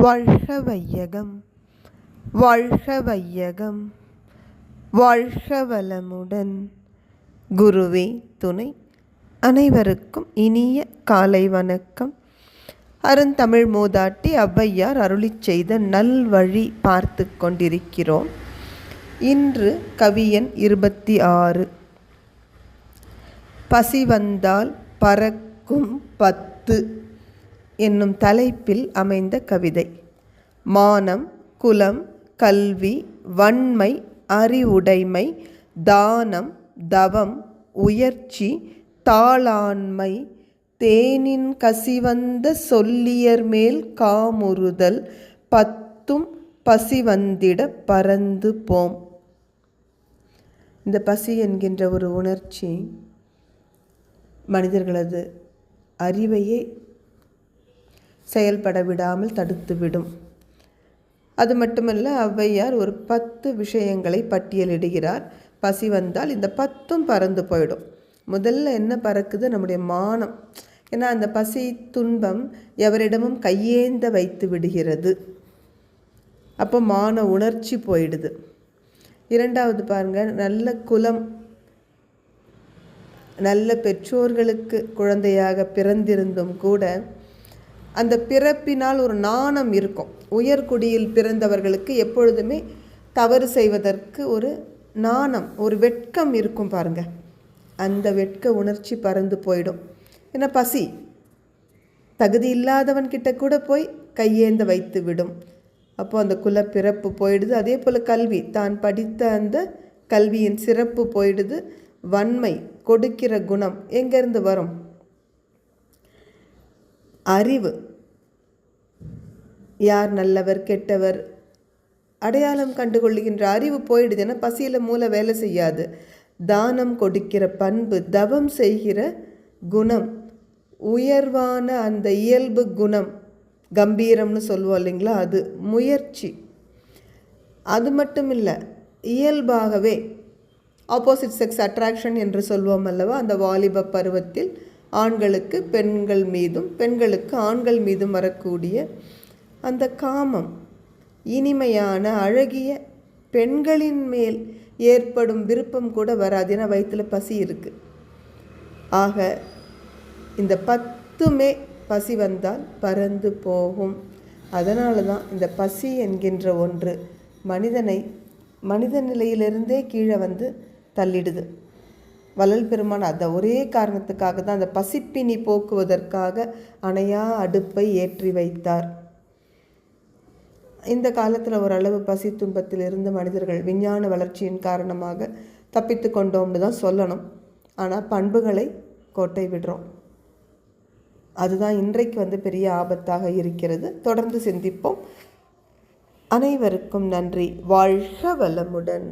வாழ்க வையகம் வாழ்க வையகம் வாழ்க வளமுடன் குருவே துணை அனைவருக்கும் இனிய காலை வணக்கம். அருந்தமிழ் மூதாட்டி ஔவையார் அருளிச் செய்த நல்வழி பார்த்து கொண்டிருக்கிறோம். இன்று கவியன் இருபத்தி ஆறு பசி வந்தால் பறக்கும் பத்து. என்னும் தலைப்பில் அமைந்த கவிதை. மானம் குலம் கல்வி வன்மை அறிவுடைமை தானம் தவம் உயர்ச்சி தாளாண்மை தேனின் கசிவந்த சொல்லியர் மேல் காமுறுதல் பத்தும் பசிவந்திட பறந்து போம். இந்த பசி என்கின்ற ஒரு உணர்ச்சி மனிதர்களது அறிவையே செயல்பட விடாமல் தடுத்துவிடும் அது மட்டுமல்ல ஔவையார் ஒரு பத்து விஷயங்களை பட்டியலிடுகிறார். பசி வந்தால் இந்த பத்தும் பறந்து போயிடும். முதல்ல என்ன பறக்குது? நம்முடைய மானம். ஏன்னா அந்த பசி துன்பம் எவரிடமும் கையேந்த வைத்து விடுகிறது. அப்போ மான உணர்ச்சி போயிடுது. இரண்டாவது பாருங்கள் நல்ல குலம். நல்ல பெற்றோர்களுக்கு குழந்தையாக பிறந்திருந்தும் கூட அந்த பிறப்பினால் ஒரு நாணம் இருக்கும். உயர்குடியில் பிறந்தவர்களுக்கு எப்பொழுதுமே தவறு செய்வதற்கு ஒரு நாணம் ஒரு வெட்கம் இருக்கும் பாருங்க. அந்த வெட்க உணர்ச்சி பறந்து போயிடும். ஏன்னா பசி. தகுதி இல்லாதவன் கிட்ட கூட போய் கையேந்த வைத்து விடும். அப்போ அந்த குல பிறப்பு போயிடுது. அதே போல் கல்வி. தான் படித்த அந்த கல்வியின் சிறப்பு போயிடுது. வன்மை கொடுக்கிற குணம் எங்கேருந்து வரும்? அறிவு. யார் நல்லவர் கெட்டவர்? அடையாளம் கண்டுகொள்ளுகின்ற அறிவு போயிடுது ஏன்னா பசியில் மூளை வேலை செய்யாது. தானம் கொடுக்கிற பண்பு தவம் செய்கிற குணம். உயர்வான அந்த இயல்பு குணம். கம்பீரம்னு சொல்லுவோம் இல்லைங்களா? அது முயற்சி. அது மட்டும் இல்லை இயல்பாகவே ஆப்போசிட் செக்ஸ் அட்ராக்ஷன் என்று சொல்வோம் அல்லவா? அந்த வாலிப பருவத்தில் ஆண்களுக்கு பெண்கள் மீதும் பெண்களுக்கு ஆண்கள் மீதும் வரக்கூடிய அந்த காமம் இனிமையான அழகிய பெண்களின் மேல் ஏற்படும் விருப்பம் கூட வராது. ஏன்னா வயிற்றில் பசி இருக்குது ஆக இந்த பத்துமே பசி வந்தால் பறந்து போகும். அதனால தான் இந்த பசி என்கின்ற ஒன்று மனிதனை மனித நிலையிலிருந்தே கீழே வந்து தள்ளிடுது. வள்ளல் பெருமான் அந்த ஒரே காரணத்துக்காக தான் அந்த பசிப்பினி போக்குவதற்காக அணையா அடுப்பை ஏற்றி வைத்தார். இந்த காலத்தில் ஓரளவு பசி துன்பத்தில் இருந்து மனிதர்கள் விஞ்ஞான வளர்ச்சியின் காரணமாக தப்பித்து கொண்டோம்னு தான் சொல்லணும். ஆனால் பண்புகளை கோட்டை விடுறோம். அதுதான் இன்றைக்கு வந்து பெரிய ஆபத்தாக இருக்கிறது. தொடர்ந்து சிந்திப்போம். அனைவருக்கும் நன்றி. வாழ்க வளமுடன்.